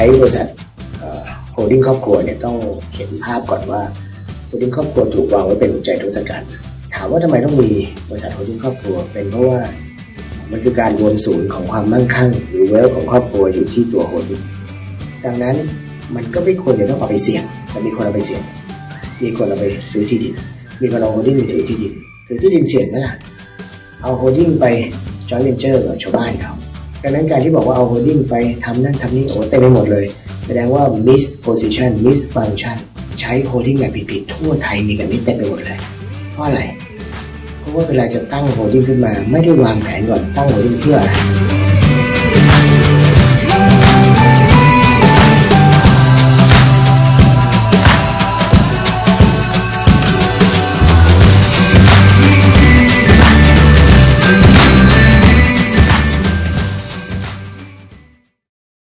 ช้บริษัทโฮลดิ้งครอบครัวเนี่ยต้องเห็นภาพก่อนว่าโฮลดิ้งครอบครัวถูกวางไว้เป็นหัวใจทศกัณฐ์ถามว่าทำไมต้องมีบริษัทโฮลดิ้งครอบครัว เป็นเพราะว่ามันคือการรวมศูนย์ของความมั่งคั่ง หรือเวลของครอบครัวอยู่ที่ตัวโฮลดิ้งดังนั้นมันก็ไม่ควรจะต้องเอาไปเสี่ยงแต่มีคนเอาไปเสี่ยง มีคนเอาไปซื้อที่ดิน มีคนเอาโฮลดิ้งไปถือที่ดินถือที่ดินเสี่ยงไหล่ะเอาโฮลดิ้งไปจอยเวนเจอร์กับชาวบ้านเขา ดังนั้นการที่บอกว่าเอาโฮลดิ้งไปทำนั่นทำนี่โอ้เต็มไปหมดเลย แสดงว่า miss position miss function ใช้โฮลดิ้งแบบผิดๆทั่วไทยมีกันนี้เต็มไปหมดเลย เพราะอะไร เพราะว่าเวลาจะตั้งโฮลดิ้งขึ้นมา ไม่ได้วางแผนก่อนตั้งโฮลดิ้งเพื่ออะไร